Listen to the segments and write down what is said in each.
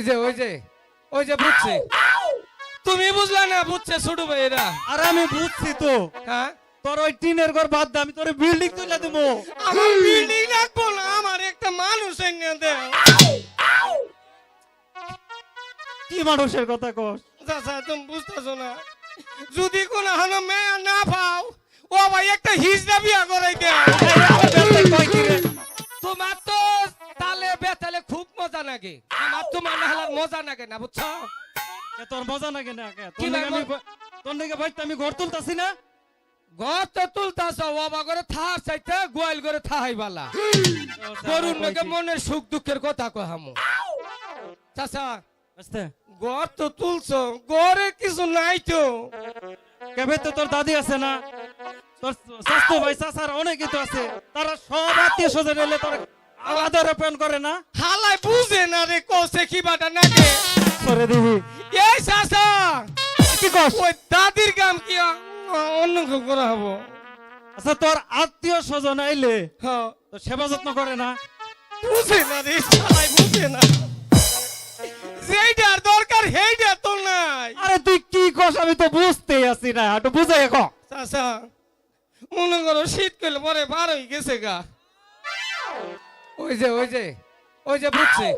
ওই যে ওই যে ওই যে বুঝছে। তুমি বুঝলা না বুঝছে ছোট ভাইয়েরা। আর আমি বুঝছি তো। হ্যাঁ? তোর ওই টিনের ঘর বাদ দে আমি তোর বিল্ডিং তুলে দেবো। আমার বিল্ডিং রাখব না আমার একটা মানুষ এনে দেও কি মানুষের কথা কস? চাচা তুমি বুঝতেছো না। যদি কোন হলো মেয়ে না পাও ও ভাই একটা হিজড়া বিয়া করাই মজা বুঝছ? তোর মজা না? তোর নাকি ভাই আমি ঘর তুলতাছি না? ঘর তো তুলতাছ বাবা করে থার চাইতে গোয়াল করে থাহাই বালা। গরুর নাকি মনের সুখ দুঃখের কথা কহামু চাচা আস্তে। ঘর তো তুলছ ঘরে কিছু নাই তো। কেবে তো তোর দাদি আছে না? তোর স্বাস্থ্য ভাই চাচার অনেকে তো আছে। তারা সব আত্মীয় স্বজন এলে তোর আদর আপ্যায়ন করে না? হালাই বুঝে না রে কোসে কি বাটা নাকে? করে দিবি। এই চাচা কি কস? ওই দাদির কাম কি অন্য কেউ করা হব? আচ্ছা তোর আত্মীয় স্বজন আইলে হ্যাঁ। তোর সেবা যত্ন করে না? বুঝে না রে শালাই বুঝে না। যেইটার দরকার সেইটা তো নাই। আরে তুই কি কস আমি তো বুঝতেই আছি না একটু বুঝাই ক। চাচা মনে করো শীত করলে পরে বার হয়ে গেছে গা। ওই যে ওই যে ওই যে বুঝছে।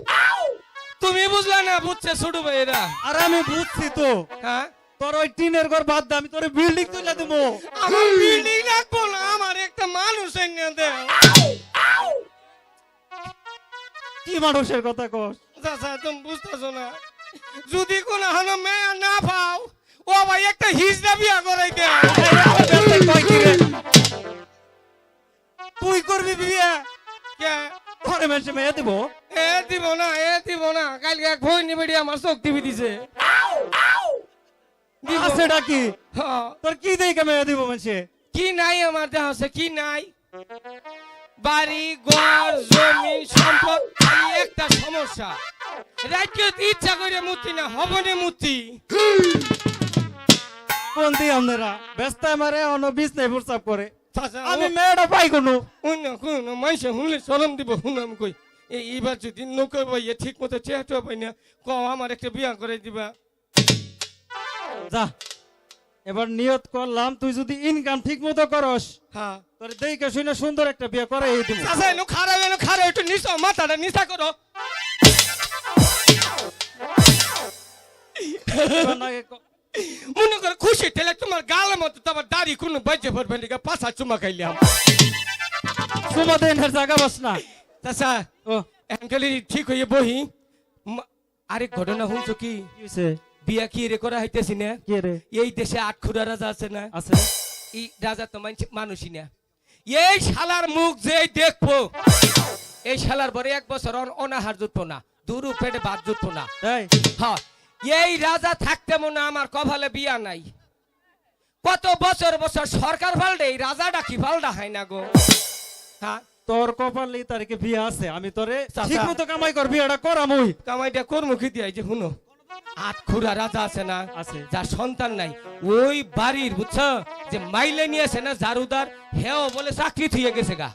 তুমি বুঝলা না বুঝছে ছোট ভাইয়েরা। আর আমি বুঝছি তো। হ্যাঁ? তোর ওই টিনের ঘর বাদ দে আমি তোর বিল্ডিং তুলে দেবো। আমার বিল্ডিং রাখব না আমার একটা মানুষ এনে দেও কি মানুষের কথা কস? চাচা তুমি বুঝতেছো না। যদি কোন হলো মেয়ে না পাও ও ভাই একটা হিজড়া বিয়া করাই দেও তুই করবি বিয়ে? কে? ঘরে মেসে মেয়ে দিব? এ দিব না এ দিব না। কালকে এক ভয় নিবেড়ি আমার চোখ টিভি দিছে। দিব। আছে ডাকি হ্যাঁ। তোর কি দেখে মেয়ে দিব মেসে কি নাই আমার দেহ আছে কি নাই? বাড়ি ঘর জমি সম্পদ খালি একটা সমস্যা। রাজ্য ইচ্ছা করে মূর্তি না হবনে মূর্তি কোন দিয়ে আপনারা ব্যস্ত আমারে অন্য বিষ নেই প্রস্তাব করে। আমি মেয়েটা পাই কোনো? কোন মানুষে শুনলে চরম দিব শুনাম কই। এই এইবার যদি নৌকো ভাইয়া ঠিক মতো চেহারা পাই না ক আমার একটা বিয়া করে দিবা। যা এবার নিয়ত করলাম তুই যদি ইনকাম ঠিক মতো করস হ্যাঁ। তোর দেখে শুনে সুন্দর একটা বিয়ে করে এই দিব। চাচা এনো খারাপ এনো খারাপ একটু নিচ মাথাটা নিচা করো। নাকি মনে করে খুশি ঠেলে তোমার গালের মতো তোমার দাড়ি কোনো বাজে না পাশা চুমা খাইলাম জায়গা বস না চাচা ও। এনকালি ঠিক হয়ে বহি। আরেক ঘটনা শুনছো কি? বিয়া কি রে করা হইতেছি না? এই দেশে আটখুরা রাজা আছে না? আছে। এই রাজা তো মানুষ মানুষই না। এই শালার মুখ যে দেখব এই শালার পরে এক বছর অনাহার জুটবো না দুরু পেটে ভাত জুটবো না। হ্যাঁ এই রাজা থাকতে মনে আমার কপালে বিয়া নাই। কত বছর বছর সরকার পাল্টে এই রাজাটা কি পাল্টা হয় না গো? হ্যাঁ তোর কপালে তারিখে বিয়ে আছে আমি তোরে চাচা। ঠিক মতো কামাই কর বিয়েটা করাম ওই কামাইটা কর্মুখী দিয়ে? যে শুনো আট খুরা রাজা আছে না আছে। যার সন্তান নাই ওই বাড়ির বুঝছ যে মাইলে নিয়েছে না জারুদার হেও বলে চাকরি থুয়ে গেছে গা।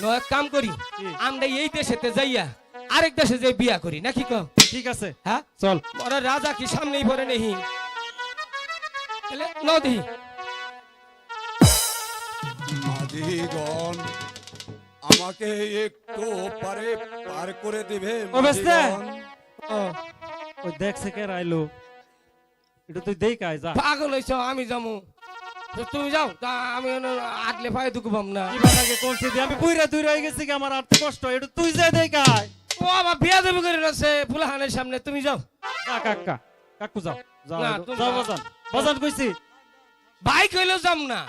ন এক কাম করি কি? আমরা এই দেশেতে যাইয়া আরেক দেশে যাই বিয়া করি নাকি কো ঠিক আছে। হ্যাঁ চল। ওরা রাজা কি সামনেই পড়ে নেহি নদী মাঝিগণ আমাকে একটু পারে পার করে দিবে ওই দেখছে কে রাইলো এটা তুই কাই যা। পাগল হইছ আমি যামু তো তুমি যাও তা আমি ওনো আগলে পায়ে দুকুবাম না। আমি বুইরা দুই হয়ে গেছি কি আমার আর তো কষ্ট এটা তুই যা কাই ও আবার বিয়া দেবে করে আছে ফুলাহানের সামনে। তুমি যাও। যা কাকা কাকু যাও। যাও না। তুমি যাও যাও। বাজান। বাজান কইছি। বাইক হইলেও যাম না।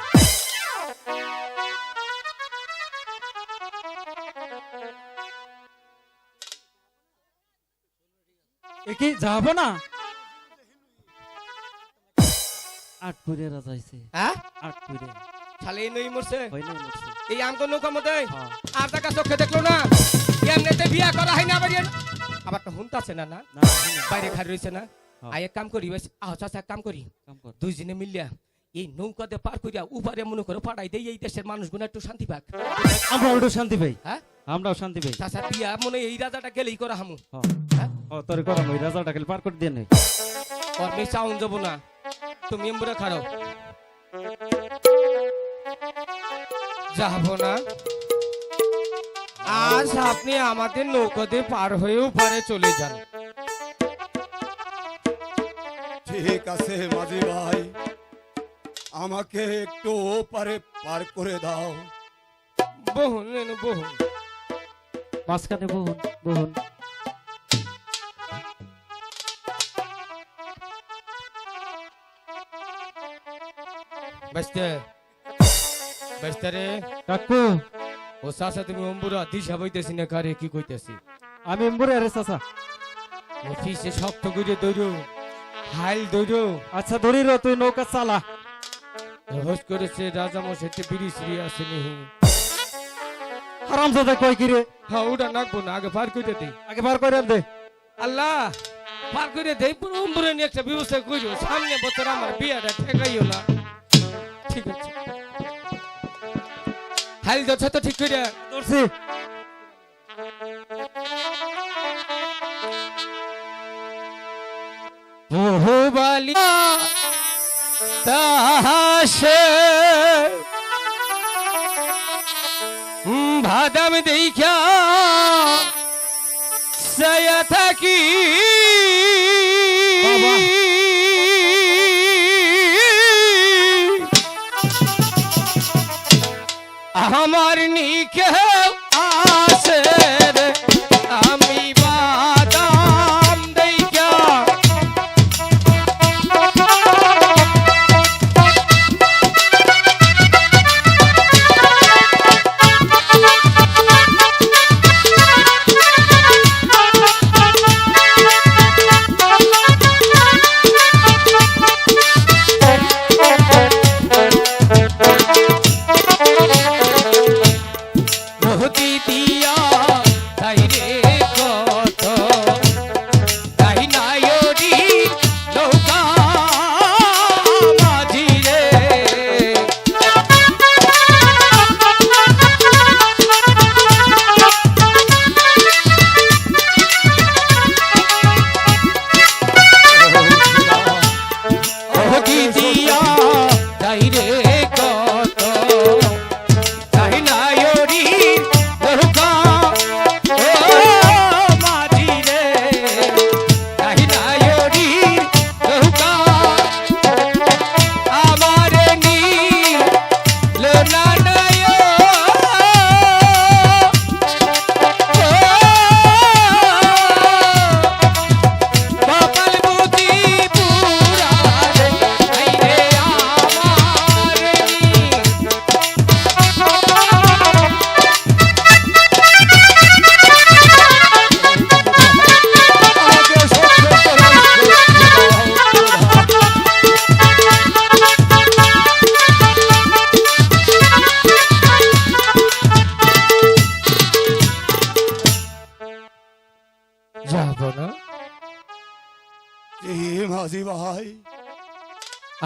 এ কি যাব না? আট পুরে রাজাইছে হ্যাঁ? আট পুরে খালি এই নই মরছে। হয় না মরছে। এই আমকো নৌকা মধ্যে হ্যাঁ। আর টাকা চোখে দেখল না? এমনিতে বিয়া করা হয় না আবার আবার তো হুনতাছে না না? না বাইরে খাড়ি রয়েছে না। আই এক কাম করি বেশ আহ চাচা এক কাম করি। দুইজনে মিলিয়া এই নৌকাতে পার করিয়া উপারে মনে করে পাঠাই দেই এই দেশের মানুষগুলো একটু শান্তি পাক। আমরা একটু শান্তি পাই। হ্যাঁ? আমরাও শান্তি পাই। চাচা বিয়া মনে এই রাজাটা গেলেই করা হামু। হ্যাঁ। তোর কথা ওই রাজাটা খালি পার করে দিয়ে নে ওর মেয়ে চাউন যাব না। তুমি এমবুরা খারো যাব না। আজ আপনি আমাদের নৌকাতে পার হয়েও পারে চলে যান। ঠিক আছে মাঝি ভাই। আমাকে একটু ওপারে পার করে দাও। বহুন নেনু বহুন। মাঝখানে বহুন বহুন। বেস্তে বেস্তে রে। কাকু। ও সাসা তুমি অম্বুরা দিশা বইতেছি না কারে কি কইতেছি? আমি এমবুরে আরে চাচা। অফিসে শক্ত করে দৌড়ো হাইল দৌড়ো আচ্ছা ধরি রে তুই নৌকা চালা। হোস করেছে রাজা মশাইতে বিড়ি সিড়ি আসেনি আরাম সাথে কই কি রে? হ্যাঁ ওটা নাকবো না আগে পার করে দিই। আগে বার করে দে। আল্লাহ পার করে দেই পুরো উম্বরে নিয়ে একটা ব্যবস্থা করিও সামনে বছর আমার বিয়াটা ঠেকাইও না। ঠিক আছে। হাইল যাচ্ছে তো ঠিক করে। ধরছি। বহুবালি তাহাসে ভাদাম দেখা সয়া থাকি আমার নিকে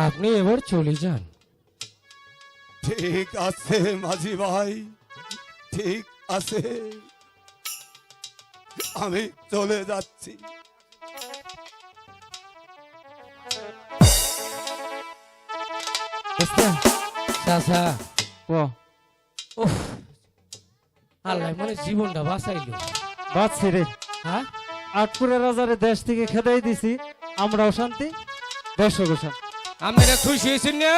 আপনি এবার চলে যান। ঠিক আছে মাঝি ভাই। ঠিক আছে। আমি চলে যাচ্ছি। চাচা ও। উফ। আল্লাহ মানে জীবনটা বাঁচাইলো। বাচ্ছি রে। হ্যাঁ? আটপুরের রাজারে দেশ থেকে খেদাই দিছি। আমরাও শান্তি দেশও শান্তি। আপনারা খুশি হয়েছেন না?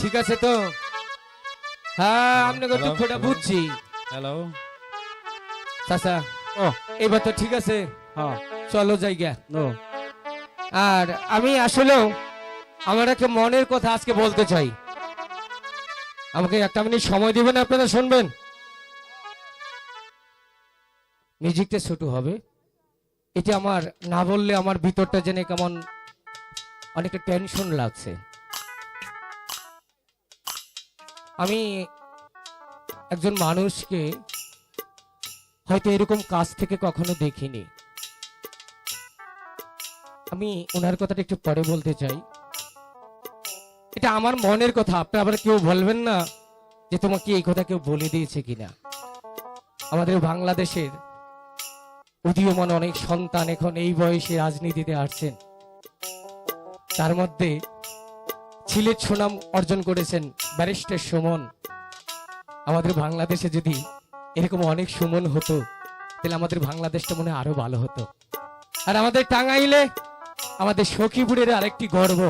ঠিক আছে তো। হ্যাঁ আপনাকে দুঃখটা বুঝছি। হ্যালো চাচা ও। এবার তো ঠিক আছে। হ্যাঁ। চলো জায়গা। আর আমি আসলেও আমার একটা মনের কথা আজকে বলতে চাই। আমাকে একটা মিনিট সময় দিবেন আপনারা শুনবেন? মিউজিকটা ছোট হবে। এটা আমার না বললে আমার ভিতরটা জেনে কেমন অনেকটা টেনশন লাগছে। আমি একজন মানুষকে হয়তো এরকম কাছ থেকে কখনো দেখিনি। আমি ওনার কথাটা একটু পরে বলতে চাই। এটা আমার মনের কথা আপনি আবার কেউ বলবেন না যে তোমাকে এই কথা কেউ বলে দিয়েছে কিনা। আমাদের বাংলাদেশের উদীয়মান অনেক সন্তান এখন এই বয়সে রাজনীতিতে আসছেন। তার মধ্যে ছিলের সুনাম অর্জন করেছেন ব্যারিস্টার সুমন। আমাদের বাংলাদেশে যদি এরকম অনেক সুমন হতো, তাহলে আমাদের বাংলাদেশটা মনে আরও ভালো হতো। আর আমাদের টাঙ্গাইলে, আমাদের সখীপুরের আরেকটি গর্ব।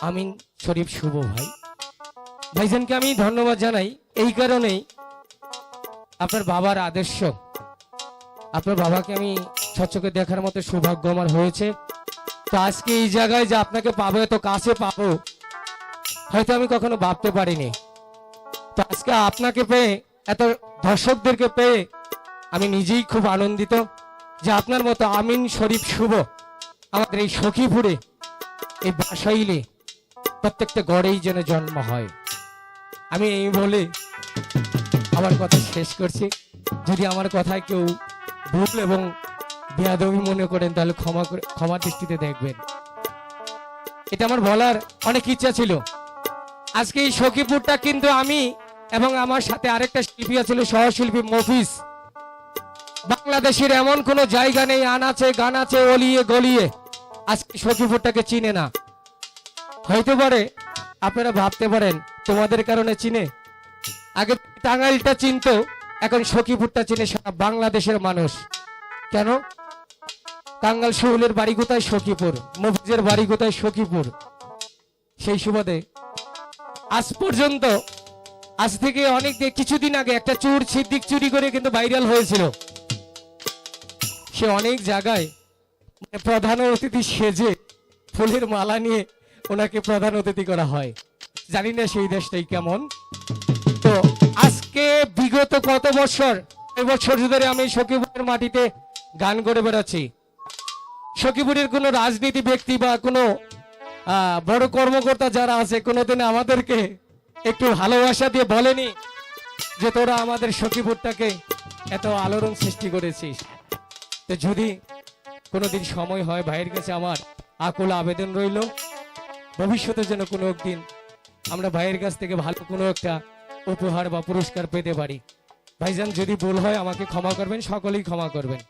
আমিন শরীফ শুভ ভাই। ভাইজানকে আমি ধন্যবাদ জানাই। এই কারণেই আপনার বাবার আদর্শ, আপনার বাবাকে আমি স্বচ্ছকে দেখার মতো সৌভাগ্য আমার হয়েছে। তো আজকে এই জায়গায় যে আপনাকে পাবো, এত কাছে পাবো, হয়তো আমি কখনো ভাবতে পারিনি। তো আজকে আপনাকে পেয়ে, এত দর্শকদেরকে পেয়ে আমি নিজেই খুব আনন্দিত যে আপনার মতো আমিন শরীফ শুভ আমাদের এই সখীপুরে, এই বাসাইলে প্রত্যেকটা গড়েই যেন জন্ম হয়। আমি এই বলে আমার কথা শেষ করছি। যদি আমার কথায় কেউ ভুল এবং বেয়াদবি মনে করেন, তাহলে ক্ষমা করে, ক্ষমা দৃষ্টিতে দেখবেন। এটা আমার বলার অনেক ইচ্ছা ছিল। আজকে এই সখীপুরটা কিন্তু আমি এবং আমার সাথে আরেকটা শিল্পী ছিল সহশিল্পী মফিস বাংলাদেশের এমন কোন জায়গা নেই আনাচে গানাচে অলিয়ে গলিয়ে। আজকে সখীপুরটাকে চিনে না। হয়তো পারে, আপনারা ভাবতে পারেন, তোমাদের কারণে চিনে। আগে টাঙ্গাইলটা চিনতো, এখন সখীপুরটা চিনে সারা বাংলাদেশের মানুষ। কেন? টাঙ্গাল শহুলের বাড়ি কোথায়? সখীপুর। মফিজের বাড়ি কোথায়? সখীপুর। সেই সুবাদে আজ পর্যন্ত, আজ থেকে অনেক কিছুদিন আগে একটা চোর সিদ্দিক চুরি করে কিন্তু ভাইরাল হয়েছিল। সে অনেক জায়গায় মানে প্রধান অতিথি সেজে ফুলের মালা নিয়ে ওনাকে প্রধান অতিথি করা হয়। জানি না সেই দেশটাই কেমন। তো আজকে বিগত কত বছর? এবছর ধরে আমি সখীপুরের মাটিতে গান করে বেড়াচ্ছি। সখীপুরের কোনো রাজনীতি ব্যক্তি বা কোনো বড় কর্মকর্তা যারা আছে, কোনোদিন আমাদেরকে একটু ভালোবাসা দিয়ে বলেনি যে তোরা আমাদের সখীপুরটাকে এত আলোড়ন সৃষ্টি করেছিস। তো যদি কোনোদিন সময় হয়, ভাইয়ের কাছে আমার আকুল আবেদন রইল। ভবিষ্যতে যেন কোনো একদিন আমরা ভাইয়ের কাছ থেকে ভালো কোনো একটা উপহার বা পুরস্কার পেতে পারি। ভাইজান, যদি ভুল হয়, আমাকে ক্ষমা করবেন, সকলেই ক্ষমা করবেন।